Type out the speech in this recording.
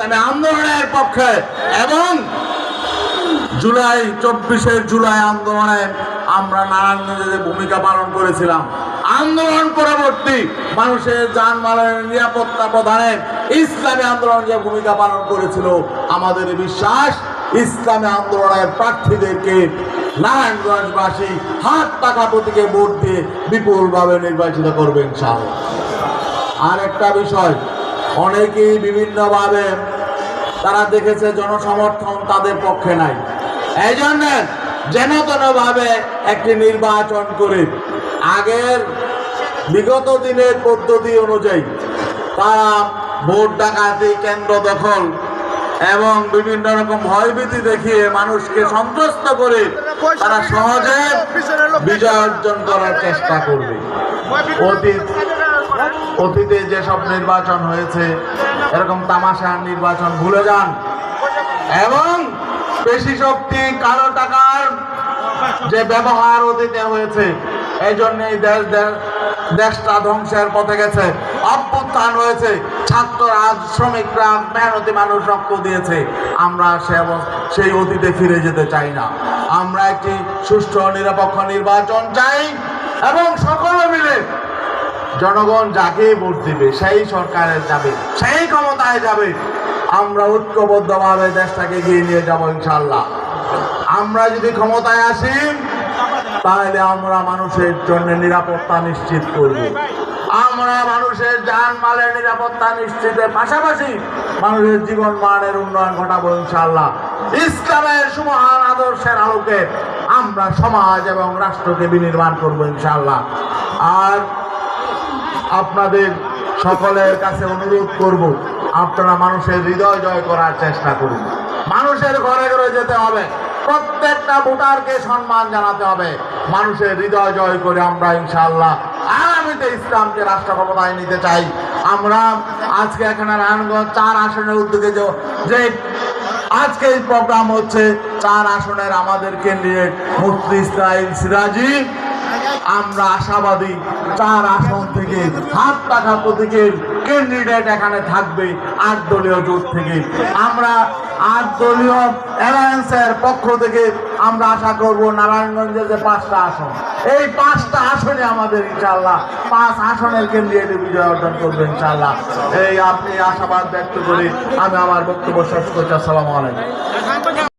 ইসলামী আন্দোলনের পক্ষে এবং জুলাই চব্বিশের জুলাই আন্দোলনে আমরা নারায়ণগঞ্জে ভূমিকা পালন করেছিলাম। আন্দোলন পরবর্তী মানুষের যানবাহনের নিরাপত্তা প্রদানে ইসলামী আন্দোলন যে ভূমিকা পালন করেছিল, আমাদের বিশ্বাস, ইসলামী আন্দোলনের প্রার্থীদেরকে নারায়ণগঞ্জবাসী হাত টাকা প্রতীকে ভোট দিয়ে বিপুলভাবে নির্বাচিত করবেন ইনশাআল্লাহ। আর একটা বিষয় অনেকেই বিভিন্নভাবে তারা দেখেছে জনসমর্থন তাদের পক্ষে নাই। এই জন্য যেন ভাবে একটি নির্বাচন করে, আগের বিগত দিনের পদ্ধতি অনুযায়ী তারা ভোট ডাকাতি কেন্দ্র দখল এবং বিভিন্ন রকম ভয়ভীতি দেখিয়ে মানুষকে সন্ত্রস্ত করে তারা সহজে বিজয় অর্জন করার চেষ্টা করবে। অতীত অতীতে যেসব নির্বাচন হয়েছে, এরকম তামাশার নির্বাচন ভুলে যান। এবং পেশি শক্তি কালো টাকার যে ব্যবহার অতীতে হয়েছে এই জন্য এই দেশ দেশটা ধ্বংসের পথে গেছে। অভ্যুত্থান হয়েছে, ছাত্ররা শ্রমিকরা মেহনতি মানুষ রক্ত দিয়েছে। আমরা সে সেই অতীতে ফিরে যেতে চাই না। আমরা একটি সুষ্ঠু নিরপেক্ষ নির্বাচন চাই এবং জনগণ যাকে ভোট দিবে, সেই সরকারের যাবে সেই ক্ষমতায় যাবে। আমরা ঐক্যবদ্ধভাবে দেশটাকে এগিয়ে নিয়ে যাব ইনশাল্লাহ আমরা যদি ক্ষমতায় আসি, তাহলে আমরা মানুষের জন্য নিরাপত্তা নিশ্চিত করব। আমরা মানুষের জানমালের নিরাপত্তা নিশ্চিতের পাশাপাশি মানুষের জীবন মানের উন্নয়ন ঘটাবো ইনশাল্লাহ ইসলামের সুমহান আদর্শের আলোকে আমরা সমাজ এবং রাষ্ট্রকে বিনির্মাণ করব ইনশাল্লাহ আর আপনাদের সকলের কাছে অনুরোধ করব, আপনারা মানুষের হৃদয় জয় করার চেষ্টা করুন। মানুষের ঘরে ঘরে যেতে হবে। প্রত্যেকটা ভোটারকে সম্মান জানাতে হবে। মানুষের হৃদয় জয় করে আমরা ইনশাআল্লাহ আগামীতে ইসলামকে রাষ্ট্র ক্ষমতায় নিতে চাই। আমরা আজকে এখানে নারায়ণগঞ্জ চার আসনের উদ্যোগে যে- যে আজকে এই প্রোগ্রাম হচ্ছে, চার আসনের আমাদের ক্যান্ডিডেট মুফতি ইসরাইল সিরাজি। আমরা আশাবাদী চার আসন থেকে, হাত টাকা প্রতীকের ক্যান্ডিডেট এখানে থাকবে আট দলীয় জোট থেকে। আমরা আট দলীয় অ্যালায়েন্সের পক্ষ থেকে আমরা আশা করব নারায়ণগঞ্জের যে পাঁচটা আসন, এই পাঁচটা আসনে আমাদের ইনশাল্লাহ পাঁচ আসনের ক্যান্ডিডেট বিজয় অর্জন করবে ইনশাল্লাহ এই আপনি আশাবাদ ব্যক্ত করে আমি আমার বক্তব্য শেষ করছি। আসসালামু আলাইকুম।